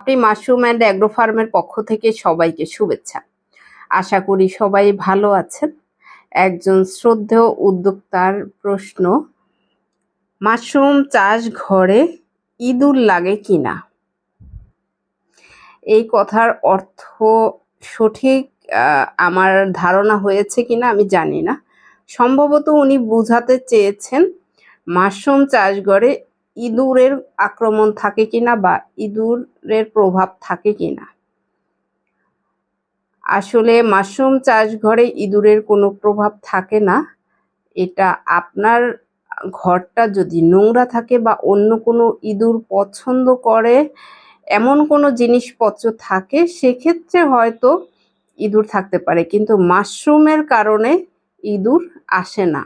আপনি mushroom and agro ফার্মের পক্ষ থেকে সবাইকে শুভেচ্ছা। আশা করি সবাই ভালো আছেন। একজন শ্রদ্ধেয় উদ্যোক্তার প্রশ্ন, মাশরুম চাষ ঘরে ইঁদুর লাগে কিনা? এই কথার অর্থ সঠিক আমার ধারণা হয়েছে কিনা আমি জানি না। সম্ভবত উনি বোঝাতে চেয়েছেন, মাশরুম চাষ ঘরে ইঁদুরের আক্রমণ থাকে কিনা বা ইঁদুরের প্রভাব থাকে কিনা? আসলে মাশরুম চাষ ঘরে ইঁদুরের কোনো প্রভাব থাকে না। এটা আপনার ঘরটা যদি নোংরা থাকে বা অন্য কোনো ইঁদুর পছন্দ করে, এমন কোনো জিনিসপত্র থাকে, সেক্ষেত্রে হয়তো ইঁদুর থাকতে পারে। কিন্তু মাশরুমের কারণে ইঁদুর আসে না।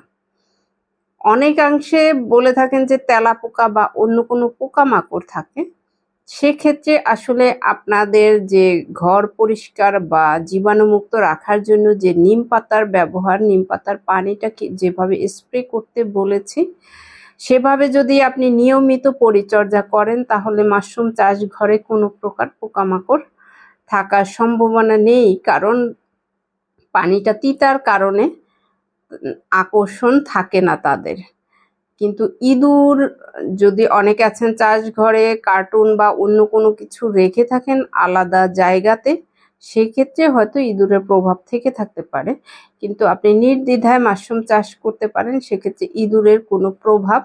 অনেকাংশে বলে থাকেন যে তেলাপোকা বা অন্য কোনো পোকামাকড় থাকে। সেক্ষেত্রে আসলে আপনাদের যে ঘর পরিষ্কার বা জীবাণুমুক্ত রাখার জন্য যে নিম পাতার ব্যবহার, নিম পাতার পানিটাকে যেভাবে স্প্রে করতে বলেছি, সেভাবে যদি আপনি নিয়মিত পরিচর্যা করেন, তাহলে মাশরুম চাষ ঘরে কোনো প্রকার পোকামাকড় থাকার সম্ভাবনা নেই। কারণ পানিটা তিতার কারণে আকর্ষণ থাকে না তাদের। কিন্তু ইঁদুর যদি অনেকে আছেন চাষ ঘরে কার্টুন বা অন্য কোনো কিছু রেখে থাকেন আলাদা জায়গাতে, সেক্ষেত্রে হয়তো ইঁদুরের প্রভাব থেকে থাকতে পারে। কিন্তু আপনি নির্দ্বিধায় মাশরুম চাষ করতে পারেন, সেক্ষেত্রে ইঁদুরের কোনো প্রভাব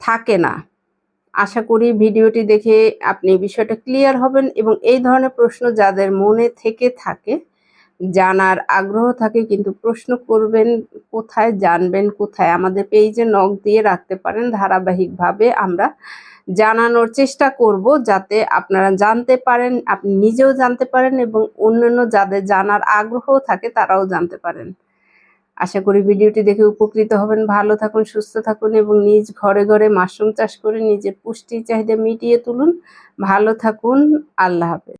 থাকে না। আশা করি ভিডিওটি দেখে আপনি বিষয়টা ক্লিয়ার হবেন এবং এই ধরনের প্রশ্ন যাদের মনে থেকে থাকে জানার আগ্রহ থাকে, কিন্তু প্রশ্ন করবেন কোথায়, জানবেন কোথায়? আমাদের পেজে নখ দিয়ে রাখতে পারেন। ধারাবাহিকভাবে আমরা জানানোর চেষ্টা করব যাতে আপনারা জানতে পারেন, আপনি নিজেও জানতে পারেন এবং অন্যান্য যাদের জানার আগ্রহ থাকে তারাও জানতে পারেন। আশা করি ভিডিওটি দেখে উপকৃত হবেন। ভালো থাকুন, সুস্থ থাকুন এবং নিজ ঘরে ঘরে মাশরুম চাষ করে নিজের পুষ্টি চাহিদা মিটিয়ে তুলুন। ভালো থাকুন। আল্লাহ হাফেজ।